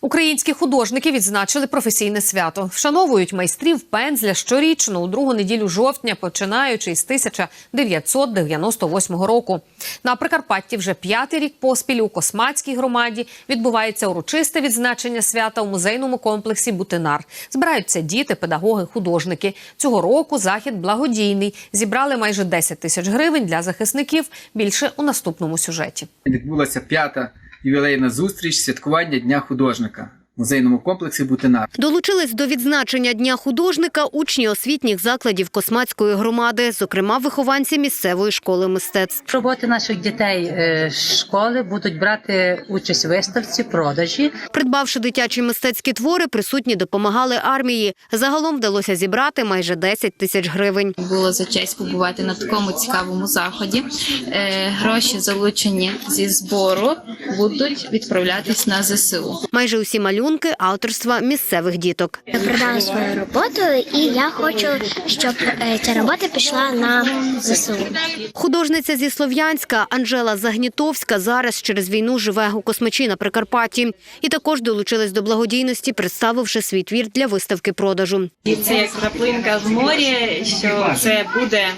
Українські художники відзначили професійне свято. Вшановують майстрів пензля щорічно у другу неділю жовтня, починаючи із 1998 року. На Прикарпатті вже п'ятий рік поспіль у Космацькій громаді відбувається урочисте відзначення свята у музейному комплексі Бутинар. Збираються діти, педагоги, художники. Цього року захід благодійний. Зібрали майже 10 тисяч гривень для захисників. Більше у наступному сюжеті. Відбулася п'ята ювілейна зустріч святкування Дня художника музейному комплексі Бутинар. Долучились до відзначення Дня художника учні освітніх закладів Космацької громади, зокрема вихованці місцевої школи мистецтв. Роботи наших дітей е, школи будуть брати участь у виставці, продажі. Придбавши дитячі мистецькі твори, присутні допомагали армії. Загалом вдалося зібрати майже 10 тисяч гривень. було за честь побувати на такому цікавому заході. Е, гроші, залучені зі збору, будуть відправлятись на ЗСУ. Майже усі малюнки авторства місцевих діток. Я продала свою роботу, і я хочу, щоб е, ця робота пішла на ЗСУ. Художниця зі Слов'янська Анжела Загнітовська зараз через війну живе у Космачі на Прикарпатті. І також долучилась до благодійності, представивши свій твір для виставки продажу. І це як краплинка в морі, що це буде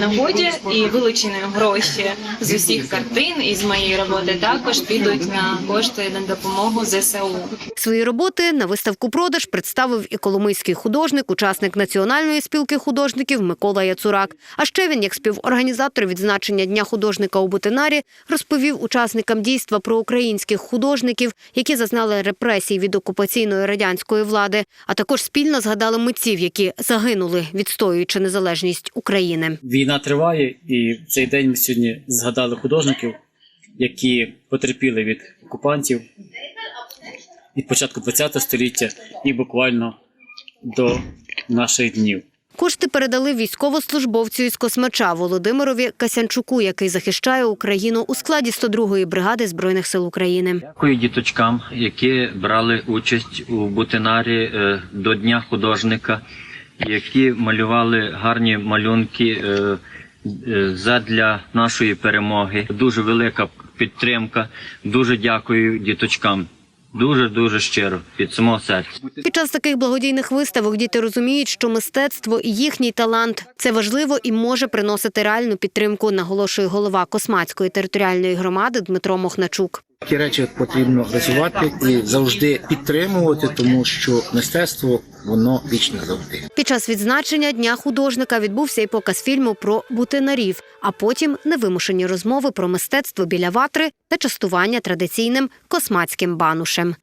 нагоді і вилучені гроші з усіх картин і з моєї роботи також підуть на кошти на допомогу ЗСУ. Свої роботи на виставку продаж представив і коломийський художник, учасник національної спілки художників Микола Яцурак. А ще він, як співорганізатор відзначення Дня художника у Бутинарі, розповів учасникам дійства про українських художників, які зазнали репресій від окупаційної радянської влади, а також спільно згадали митців, які загинули, відстоюючи незалежність України. Війна триває, і в цей день ми сьогодні згадали художників, які потерпіли від окупантів від початку ХХ століття і буквально до наших днів. Кошти передали військовослужбовцю із Космача Володимирові Касянчуку, який захищає Україну у складі 102-ї бригади збройних сил України. Дякую діточкам, які брали участь у бутинарі е, до Дня художника, які малювали гарні малюнки е, е, задля нашої перемоги. Дуже велика підтримка. Дуже дякую діточкам. Дуже дуже щиро від самого серця. Під час таких благодійних виставок діти розуміють, що мистецтво і їхній талант це важливо і може приносити реальну підтримку, наголошує голова Космацької територіальної громади Дмитро Мохначук. Такі речі потрібно розвивати і завжди підтримувати, тому що мистецтво воно вічне завжди. Під час відзначення Дня художника відбувся і показ фільму про бутинарів, а потім невимушені розмови про мистецтво біля ватри та частування традиційним космацьким банушем.